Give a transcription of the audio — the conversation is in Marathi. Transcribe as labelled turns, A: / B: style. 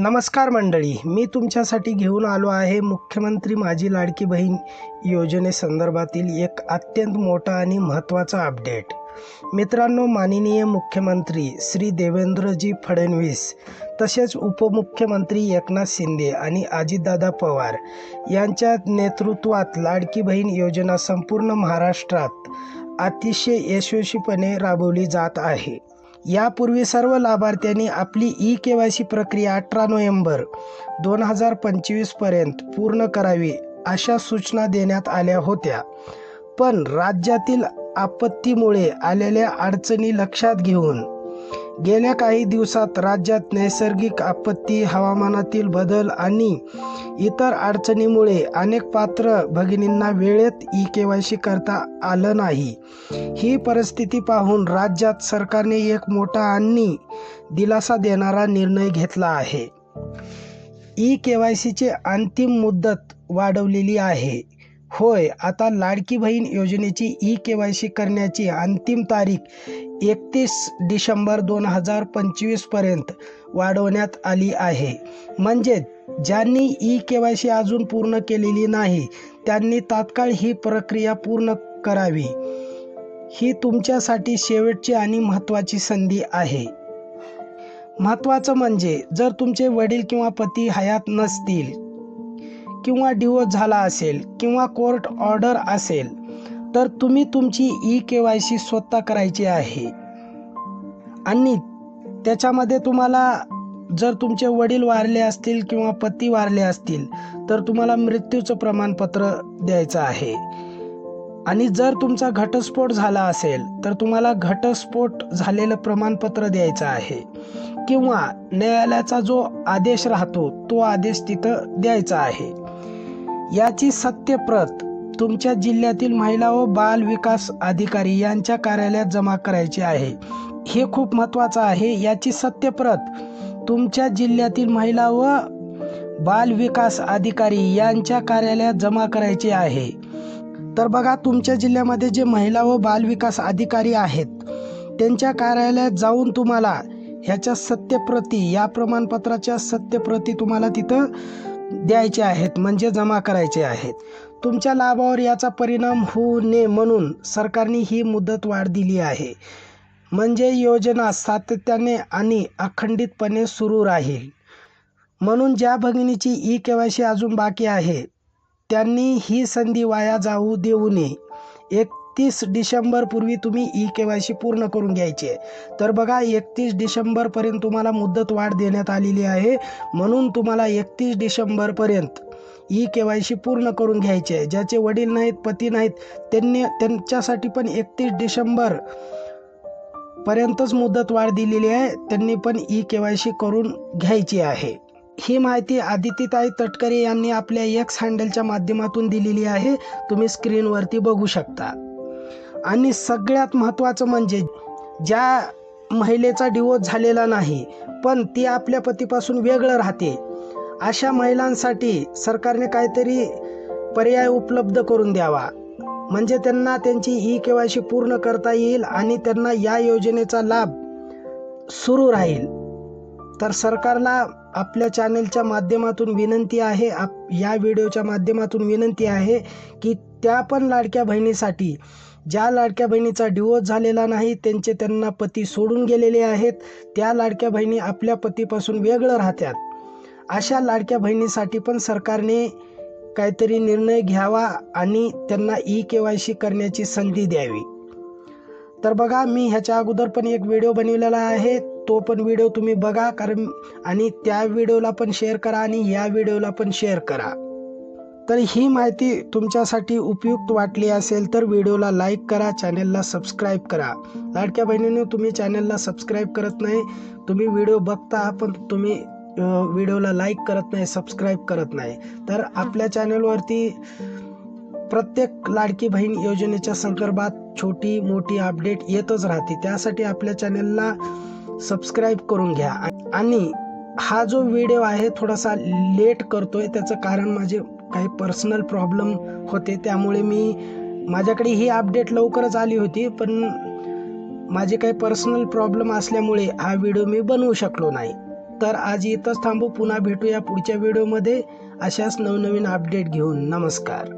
A: नमस्कार मंडळी मी तुमच्यासाठी घेऊन आलो आहे मुख्यमंत्री माझी लाडकी बहीण योजनेसंदर्भातील एक अत्यंत मोठा आणि महत्त्वाचा अपडेट. मित्रांनो माननीय मुख्यमंत्री श्री देवेंद्रजी फडणवीस तसेच उपमुख्यमंत्री एकनाथ शिंदे आणि अजितदादा पवार यांच्या नेतृत्वात लाडकी बहीण योजना संपूर्ण महाराष्ट्रात अतिशय यशस्वीपणे राबवली जात आहे. यापूर्वी सर्व लाभार्थ्यांनी आपली ई के वाय सी प्रक्रिया अठरा नोव्हेंबर दोन हजार पंचवीसपर्यंत पूर्ण करावी अशा सूचना देण्यात आल्या होत्या. पण राज्यातील आपत्तीमुळे आलेल्या अडचणी लक्षात घेऊन गेल्या काही दिवसात राज्यात नैसर्गिक आपत्ती हवामानातील बदल आणि इतर अडचणीमुळे अनेक पात्र भगिनींना वेळेत ई के वाय सी करता आलं नाही. ही परिस्थिती पाहून राज्यात सरकारने एक मोठा आणि दिलासा देणारा निर्णय घेतला आहे. ई के वाय सीचे अंतिम मुदत वाढवलेली आहे. होय आता लाडकी बहीण योजनेची ई के वाय सी करण्याची अंतिम तारीख एकतीस डिसेंबर दोन हजार पंचवीसपर्यंत वाढवण्यात आली आहे. म्हणजे ज्यांनी ई के वाय सी अजून पूर्ण केलेली नाही त्यांनी तात्काळ ही प्रक्रिया पूर्ण करावी. ही तुमच्यासाठी शेवटची आणि महत्त्वाची संधी आहे. महत्त्वाचं म्हणजे जर तुमचे वडील किंवा पती हयात नसतील किंवा डिवोर्स झाला असेल किंवा कोर्ट ऑर्डर असेल तर तुम्ही तुमची ई के वाय सी स्वतः करायची आहे. आणि त्याच्यामध्ये तुम्हाला जर तुमचे वडील वारले असतील किंवा पती वारले असतील तर तुम्हाला मृत्यूचं प्रमाणपत्र द्यायचं आहे. आणि जर तुमचा घटस्फोट झाला असेल तर तुम्हाला घटस्फोट झालेलं प्रमाणपत्र द्यायचं आहे. किंवा न्यायालयाचा जो आदेश राहतो तो आदेश तिथं द्यायचा आहे. याची सत्यप्रत तुमच्या जिल्ह्यातील महिला व बाल विकास अधिकारी यांच्या कार्यालयात जमा करायची आहे. हे खूप महत्त्वाचं आहे. याची सत्यप्रत तुमच्या जिल्ह्यातील महिला व बाल विकास अधिकारी यांच्या कार्यालयात जमा करायची आहे. तर बघा तुमच्या जिल्ह्यामध्ये जे महिला व बाल विकास अधिकारी आहेत त्यांच्या कार्यालयात जाऊन तुम्हाला ह्याच्या सत्यप्रती या प्रमाणपत्राच्या सत्यप्रती तुम्हाला तिथं द्यायचे आहेत म्हणजे जमा करायचे आहेत. तुमच्या लाभावर याचा परिणाम होऊ नये म्हणून सरकारने ही मुदत वाढ दिली आहे. म्हणजे योजना सातत्याने आणि अखंडितपणे सुरू राहील. म्हणून ज्या भगिनीची ई के वाय सी अजून बाकी आहे त्यांनी ही संधी वाया जाऊ देऊ नये. एक एकतीस डिसेंबरपूर्वी तुम्ही ई के वाय सी पूर्ण करून घ्यायची. आहे तर बघा एकतीस डिसेंबरपर्यंत तुम्हाला मुदत वाढ देण्यात आलेली आहे. म्हणून तुम्हाला एकतीस डिसेंबरपर्यंत ई के वाय सी पूर्ण करून घ्यायची. आहे ज्याचे वडील नाहीत पती नाहीत त्यांनी त्यांच्यासाठी पण एकतीस डिसेंबर पर्यंतच मुदत वाढ दिलेली आहे. त्यांनी पण ई के वाय सी करून घ्यायची आहे. ही माहिती आदित्यताई तटकरे यांनी आपल्या एक्स हँडलच्या माध्यमातून दिलेली आहे. तुम्ही स्क्रीनवरती बघू शकता. आणि सगळ्यात महत्त्वाचं म्हणजे ज्या महिलेचा डिवोर्स झालेला नाही पण ती आपल्या पतीपासून वेगळं राहते. अशा महिलांसाठी सरकारने काहीतरी पर्याय उपलब्ध करून द्यावा. म्हणजे त्यांना त्यांची ई के वाय सी पूर्ण करता येईल आणि त्यांना या योजनेचा लाभ सुरू राहील. तर सरकारला आपल्या चॅनलच्या माध्यमातून विनंती आहे आप या व्हिडिओच्या माध्यमातून विनंती आहे की त्या पण लाडक्या बहिणीसाठी. ज्या लाडक्या बहिणीचा डिवोर्स झालेला नाही त्यांचे त्यांना पती सोडून गेलेले आहेत. त्या लाडक्या बहिणी आपल्या पतीपासून वेगळं राहतात. अशा लाडक्या बहिणीसाठी पण सरकारने काहीतरी निर्णय घ्यावा आणि त्यांना ई के वाय सी करण्याची संधी द्यावी. तर बघा मी ह्याच्या अगोदर पण एक व्हिडिओ बनवलेला आहे. तो पण व्हिडिओ तुम्ही बघा कारण आणि त्या व्हिडिओला पण शेअर करा आणि या व्हिडिओला पण शेअर करा. तर ही माहिती तुमच्यासाठी उपयुक्त वाटली असेल तर व्हिडिओला लाईक करा चॅनलला सबस्क्राईब करा. लाडक्या बहिणीने तुम्ही चॅनलला सबस्क्राईब करत नाही तुम्ही व्हिडिओ बघता पण तुम्ही व्हिडिओला लाईक करत नाही सबस्क्राईब करत नाही. तर आपल्या चॅनलवरती प्रत्येक लाडकी बहीण योजनेच्या संदर्भात छोटी मोठी अपडेट येतच राहते. त्यासाठी आपल्या चॅनलला सबस्क्राईब करून घ्या. आणि हा जो व्हिडिओ आहे थोडासा लेट करतोय त्याचं कारण माझे काही पर्सनल प्रॉब्लेम होते त्यामुळे मी माझ्याकडे ही अपडेट लवकरच आली होती पण माझे काही पर्सनल प्रॉब्लेम असल्यामुळे हा व्हिडिओ मी बनवू शकलो नाही. तर आज इथंच थांबू पुन्हा भेटूया पुढच्या व्हिडिओमध्ये अशाच नवनवीन अपडेट घेऊन. नमस्कार.